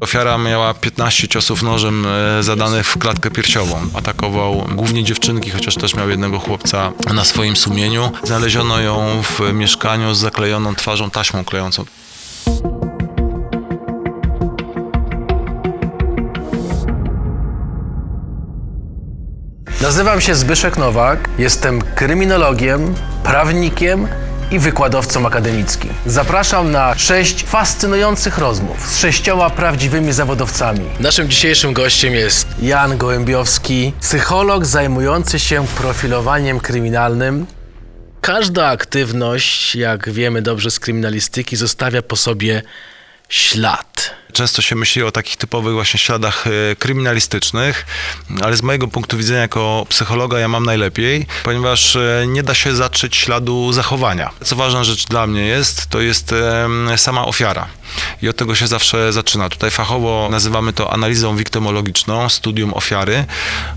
Ofiara miała 15 ciosów nożem e, zadanych w klatkę piersiową. Atakował głównie dziewczynki, chociaż też miał jednego chłopca na swoim sumieniu. Znaleziono ją w mieszkaniu z zaklejoną twarzą taśmą klejącą. Nazywam się Zbyszek Nowak, jestem kryminologiem, prawnikiem i wykładowcą akademickim. Zapraszam na sześć fascynujących rozmów z sześcioma prawdziwymi zawodowcami. Naszym dzisiejszym gościem jest Jan Gołębiowski, psycholog zajmujący się profilowaniem kryminalnym. Każda aktywność, jak wiemy dobrze z kryminalistyki, zostawia po sobie ślad. Często się myśli o takich typowych właśnie śladach e, kryminalistycznych, ale z mojego punktu widzenia jako psychologa ja mam najlepiej, ponieważ e, nie da się zatrzeć śladu zachowania. Co ważna rzecz dla mnie jest, to jest sama ofiara. I od tego się zawsze zaczyna. Tutaj fachowo nazywamy to analizą wiktymologiczną, studium ofiary,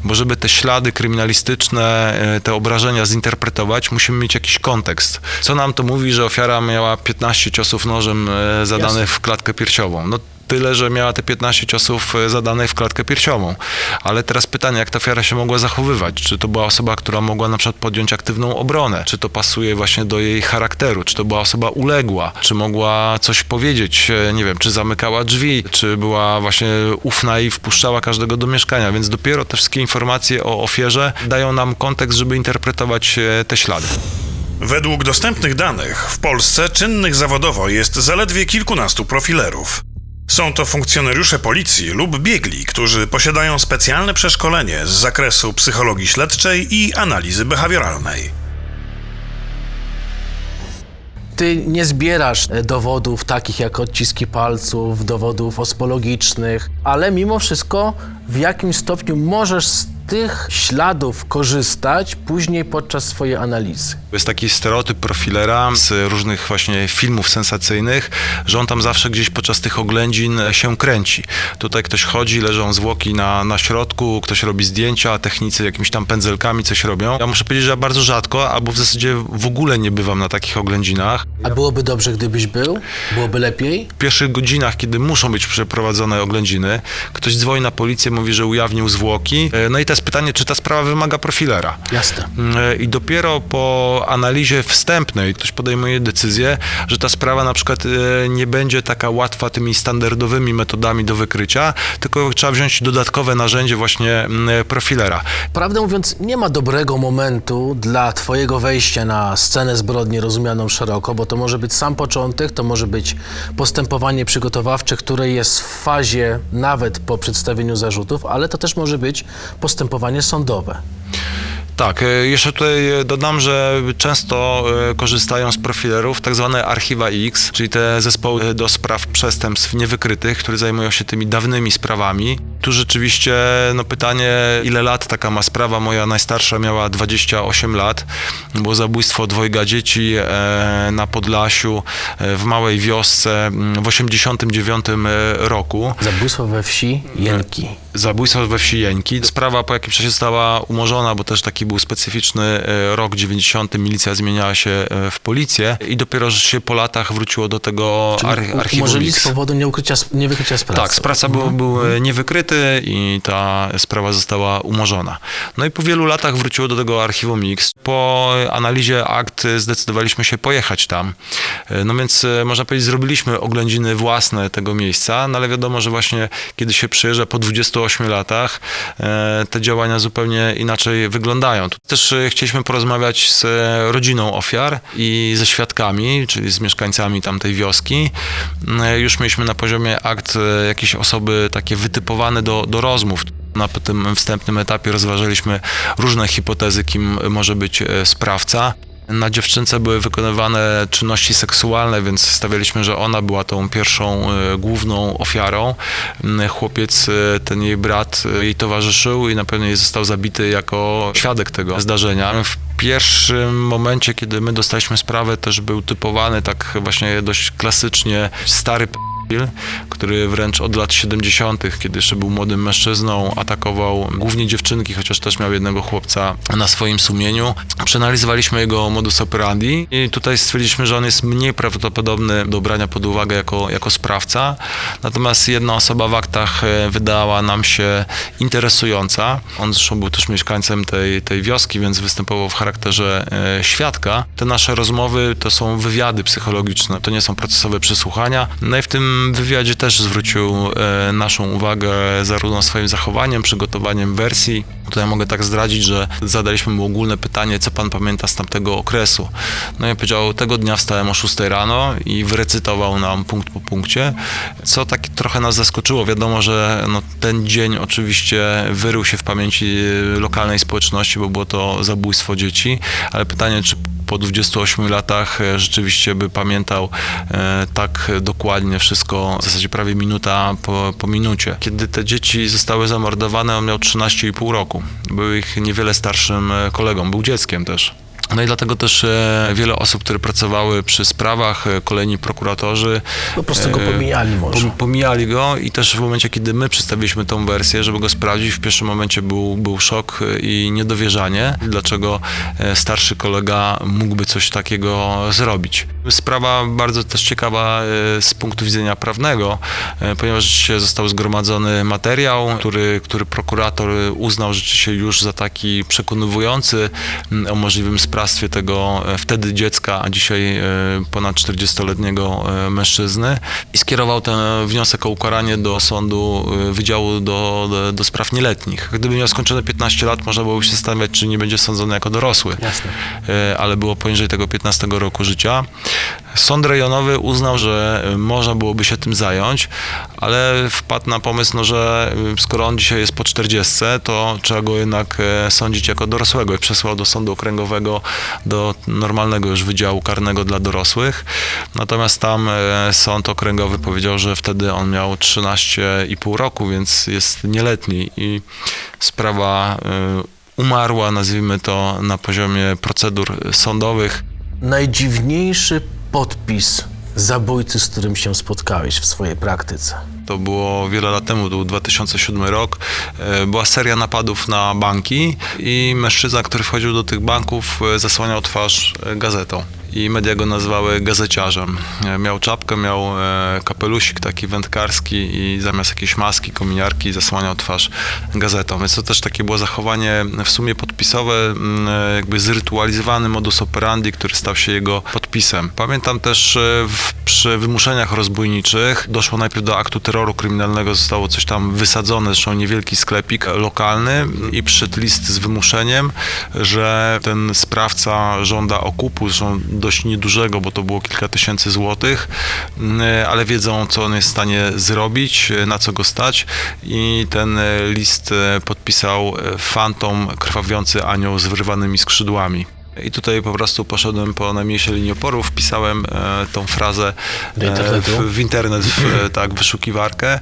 bo żeby te ślady kryminalistyczne, e, te obrażenia zinterpretować, musimy mieć jakiś kontekst. Co nam to mówi, że ofiara miała 15 ciosów nożem zadanych w klatkę piersiową? No, tyle, że miała te 15 ciosów e, zadanych w klatkę piersiową. Ale teraz pytanie, jak ta ofiara się mogła zachowywać? Czy to była osoba, która mogła na przykład podjąć aktywną obronę? Czy to pasuje właśnie do jej charakteru? Czy to była osoba uległa? Czy mogła coś powiedzieć? E, Nie wiem, czy zamykała drzwi? Czy była właśnie ufna i wpuszczała każdego do mieszkania? Więc dopiero te wszystkie informacje o ofierze dają nam kontekst, żeby interpretować e, te ślady. Według dostępnych danych w Polsce czynnych zawodowo jest zaledwie kilkunastu profilerów. Są to funkcjonariusze policji lub biegli, którzy posiadają specjalne przeszkolenie z zakresu psychologii śledczej i analizy behawioralnej. Ty nie zbierasz e, dowodów takich jak odciski palców, dowodów osmologicznych, ale mimo wszystko w jakim stopniu możesz tych śladów korzystać później podczas swojej analizy. Jest taki stereotyp profilera z różnych właśnie filmów sensacyjnych, że on tam zawsze gdzieś podczas tych oględzin się kręci. Tutaj ktoś chodzi, leżą zwłoki na, na środku, ktoś robi zdjęcia, technicy jakimiś tam pędzelkami coś robią. Ja muszę powiedzieć, że ja bardzo rzadko, albo w zasadzie w ogóle nie bywam na takich oględzinach. A byłoby dobrze, gdybyś był? Byłoby lepiej? W pierwszych godzinach, kiedy muszą być przeprowadzone oględziny, ktoś dzwoni na policję, mówi, że ujawnił zwłoki. No i teraz pytanie, czy ta sprawa wymaga profilera? Jasne. E, I dopiero po analizie wstępnej ktoś podejmuje decyzję, że ta sprawa na przykład e, nie będzie taka łatwa tymi standardowymi metodami do wykrycia, tylko trzeba wziąć dodatkowe narzędzie właśnie mm, profilera. Prawdę mówiąc, nie ma dobrego momentu dla Twojego wejścia na scenę zbrodni rozumianą szeroko, bo to może być sam początek, to może być postępowanie przygotowawcze, które jest w fazie nawet po przedstawieniu zarzutów, ale to też może być postępowanie sądowe. Tak, e, jeszcze tutaj e, dodam, że często e, korzystają z profilerów tak zwane archiwa X, czyli te zespoły do spraw przestępstw niewykrytych, które zajmują się tymi dawnymi sprawami. Tu rzeczywiście no pytanie, ile lat taka ma sprawa. Moja najstarsza miała 28 lat. Było zabójstwo dwojga dzieci na Podlasiu, w małej wiosce w 89 roku. Zabójstwo we wsi Jenki. Zabójstwo we wsi Jeńki. Sprawa po jakimś czasie została umorzona, bo też taki był specyficzny e, rok 90. Milicja zmieniała się e, w policję i dopiero że się po latach wróciło do tego ar archiwum Umorzyli z powodu nieukrycia, niewykrycia sprawy. Tak, sprawca był, był e, niewykryty i ta sprawa została umorzona. No i po wielu latach wróciło do tego archiwum X. Po analizie akt zdecydowaliśmy się pojechać tam. No więc można powiedzieć, zrobiliśmy oględziny własne tego miejsca, no ale wiadomo, że właśnie kiedy się przyjeżdża po 28 latach, e, te działania zupełnie inaczej wyglądają. Też e, chcieliśmy porozmawiać z e, rodziną ofiar i ze świadkami, czyli z mieszkańcami tamtej wioski. Już mieliśmy na poziomie akt jakieś osoby takie wytypowane do, do rozmów. Na tym wstępnym etapie rozważaliśmy różne hipotezy, kim może być sprawca. Na dziewczynce były wykonywane czynności seksualne, więc stawialiśmy, że ona była tą pierwszą e, główną ofiarą. M, Chłopiec, e, ten jej brat, e, jej towarzyszył i na pewno jej został zabity jako świadek tego zdarzenia. W pierwszym momencie, kiedy my dostaliśmy sprawę, też był typowany tak właśnie dość klasycznie stary p- który wręcz od lat 70., kiedy jeszcze był młodym mężczyzną, atakował głównie dziewczynki, chociaż też miał jednego chłopca na swoim sumieniu. Przeanalizowaliśmy jego modus operandi i tutaj stwierdziliśmy, że on jest mniej prawdopodobny do brania pod uwagę jako, jako sprawca. Natomiast jedna osoba w aktach e, wydała nam się interesująca. On zresztą był też mieszkańcem tej, tej wioski, więc występował w charakterze e, świadka. Te nasze rozmowy to są wywiady psychologiczne, to nie są procesowe przesłuchania. No i w tym wywiadzie też zwrócił e, naszą uwagę zarówno swoim zachowaniem, przygotowaniem wersji. Tutaj mogę tak zdradzić, że zadaliśmy mu ogólne pytanie, co pan pamięta z tamtego okresu. No i powiedział, tego dnia wstałem o 6 rano i wyrecytował nam punkt po punkcie, co tak trochę nas zaskoczyło. Wiadomo, że no, ten dzień oczywiście wyrył się w pamięci lokalnej społeczności, bo było to zabójstwo dzieci, ale pytanie, czy po 28 latach e, rzeczywiście by pamiętał e, tak dokładnie wszystko, w zasadzie prawie minuta po, po minucie. Kiedy te dzieci zostały zamordowane, on miał 13,5 roku. Był ich niewiele starszym e, kolegą, był dzieckiem też. No i dlatego też e, wiele osób, które pracowały przy sprawach, e, kolejni prokuratorzy, Po prostu go e, pomijali może. Pom- Pomijali go i też w momencie, kiedy my przedstawiliśmy tą wersję, żeby go sprawdzić, w pierwszym momencie był, był szok i niedowierzanie, dlaczego starszy kolega mógłby coś takiego zrobić. Sprawa bardzo też ciekawa z punktu widzenia prawnego, ponieważ został zgromadzony materiał, który, który prokurator uznał rzeczywiście już za taki przekonywujący m, o możliwym sprawstwie tego e, wtedy dziecka, a dzisiaj e, ponad 40-letniego e, mężczyzny i skierował ten wniosek o ukaranie do sądu Wydziału do, do, do Spraw Nieletnich. Gdyby miał skończone 15 lat, można byłoby się zastanawiać, czy nie będzie sądzony jako dorosły. Jasne. Ale było poniżej tego 15 roku życia. Sąd rejonowy uznał, że e, można byłoby się tym zająć, ale wpadł na pomysł, no, że e, skoro on dzisiaj jest po 40, to trzeba go jednak e, sądzić jako dorosłego i przesłał do sądu okręgowego, do normalnego już wydziału karnego dla dorosłych. Natomiast tam sąd okręgowy powiedział, że wtedy on miał 13,5 roku, więc jest nieletni i sprawa umarła, nazwijmy to, na poziomie procedur sądowych. Najdziwniejszy podpis zabójcy, z którym się spotkałeś w swojej praktyce. To było wiele lat temu, to był 2007 rok. E, Była seria napadów na banki i mężczyzna, który wchodził do tych banków, e, zasłaniał twarz e, gazetą. I media go nazywały gazeciarzem. Miał czapkę, miał kapelusik taki wędkarski i zamiast jakiejś maski, kominiarki zasłaniał twarz gazetą. Więc to też takie było zachowanie w sumie podpisowe, m, e, jakby zrytualizowany modus operandi, który stał się jego podpisem. Pamiętam też w, przy wymuszeniach rozbójniczych doszło najpierw do aktu terroru kryminalnego, zostało coś tam wysadzone, zresztą niewielki sklepik lokalny i przyszedł list z wymuszeniem, że ten sprawca żąda okupu, zresztą dość niedużego, bo to było kilka tysięcy złotych, m, ale wiedzą, co on jest w stanie zrobić, na co go stać i ten list podpisał fantom krwawiący anioł z wyrwanymi skrzydłami. I tutaj po prostu poszedłem po najmniejszej linii oporu, wpisałem e, tą frazę e, w, w internet, w, e, tak, wyszukiwarkę.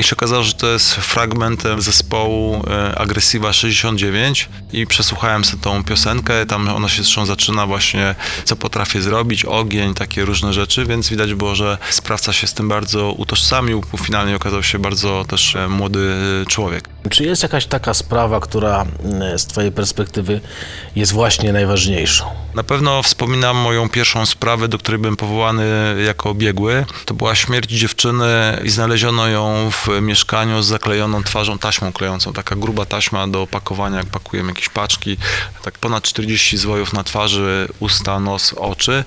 I się okazało, że to jest fragment e, zespołu e, Agresiva 69 i przesłuchałem sobie tą piosenkę, tam ona się zresztą zaczyna właśnie, co potrafię zrobić, ogień, takie różne rzeczy, więc widać było, że sprawca się z tym bardzo utożsamił, finalnie okazał się bardzo też e, młody człowiek. Czy jest jakaś taka sprawa, która mm, z Twojej perspektywy jest właśnie najważniejszą? Na pewno wspominam moją pierwszą sprawę, do której byłem powołany jako biegły. To była śmierć dziewczyny i znaleziono ją w mieszkaniu z zaklejoną twarzą taśmą klejącą. Taka gruba taśma do opakowania, jak pakujemy jakieś paczki. Tak ponad 40 zwojów na twarzy, usta, nos, oczy.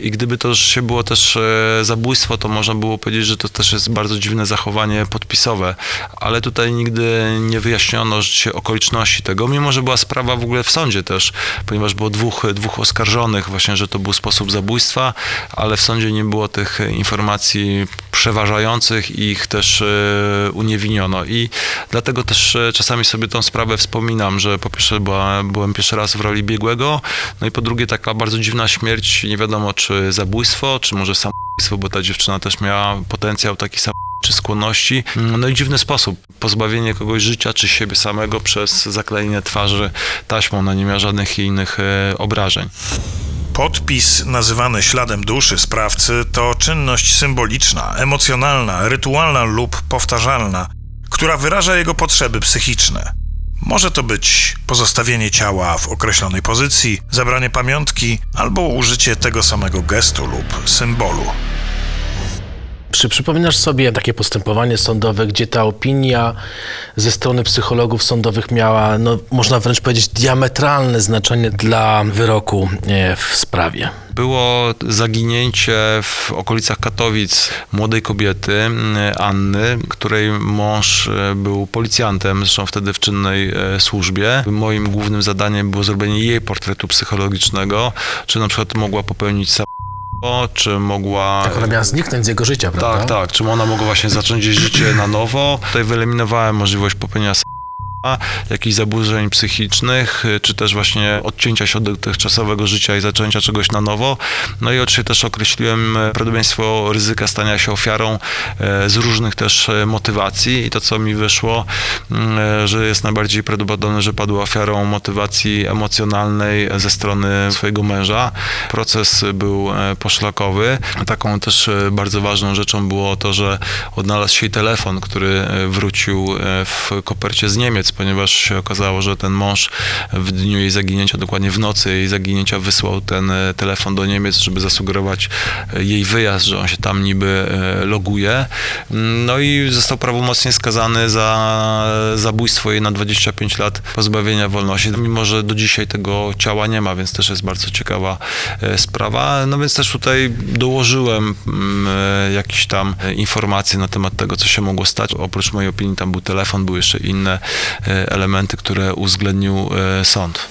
I gdyby to się było też e, zabójstwo, to można było powiedzieć, że to też jest bardzo dziwne zachowanie podpisowe. Ale tutaj nigdy nie wyjaśniono się okoliczności tego, mimo że była sprawa w ogóle w sądzie też, ponieważ było dwóch, dwóch oskarżonych właśnie, że to był sposób zabójstwa, ale w sądzie nie było tych informacji przeważających i ich też e, uniewiniono. I dlatego też e, czasami sobie tą sprawę wspominam, że po pierwsze była, byłem pierwszy raz w roli biegłego, no i po drugie taka bardzo dziwna śmierć, nie wiadomo czy zabójstwo, czy może samobójstwo, bo ta dziewczyna też miała potencjał taki sam czy skłonności. No i dziwny sposób. Pozbawienie kogoś życia czy siebie samego przez zaklejenie twarzy taśmą. No nie miała żadnych innych e, obrażeń. Podpis nazywany śladem duszy sprawcy to czynność symboliczna, emocjonalna, rytualna lub powtarzalna, która wyraża jego potrzeby psychiczne. Może to być pozostawienie ciała w określonej pozycji, zabranie pamiątki albo użycie tego samego gestu lub symbolu. Czy przypominasz sobie takie postępowanie sądowe, gdzie ta opinia ze strony psychologów sądowych miała, no, można wręcz powiedzieć, diametralne znaczenie dla wyroku e, w sprawie? Było zaginięcie w okolicach Katowic młodej kobiety, mm, Anny, której mąż e, był policjantem, zresztą wtedy w czynnej e, służbie. Moim głównym zadaniem było zrobienie jej portretu psychologicznego, czy na przykład mogła popełnić czy mogła... Tak, ona miała zniknąć z jego życia, prawda? Tak, tak. Czym ona mogła właśnie zacząć życie na nowo. Tutaj wyeliminowałem możliwość popełnienia jakichś zaburzeń psychicznych, y, czy też właśnie odcięcia się od dotychczasowego życia i zaczęcia czegoś na nowo. No i oczywiście też określiłem e, prawdopodobieństwo ryzyka stania się ofiarą e, z różnych też motywacji i to, co mi wyszło, mm, że jest najbardziej prawdopodobne, że padła ofiarą motywacji emocjonalnej ze strony swojego męża. Proces był poszlakowy. Taką też bardzo ważną rzeczą było to, że odnalazł się telefon, który wrócił w kopercie z Niemiec, ponieważ się okazało, że ten mąż w dniu jej zaginięcia, dokładnie w nocy jej zaginięcia, wysłał ten e, telefon do Niemiec, żeby zasugerować e, jej wyjazd, że on się tam niby e, loguje. No i został prawomocnie skazany za zabójstwo jej na 25 lat pozbawienia wolności, mimo że do dzisiaj tego ciała nie ma, więc też jest bardzo ciekawa sprawa. No więc też tutaj dołożyłem mm, jakieś tam informacje na temat tego, co się mogło stać. Oprócz mojej opinii tam był telefon, były jeszcze inne elementy, które uwzględnił e, sąd.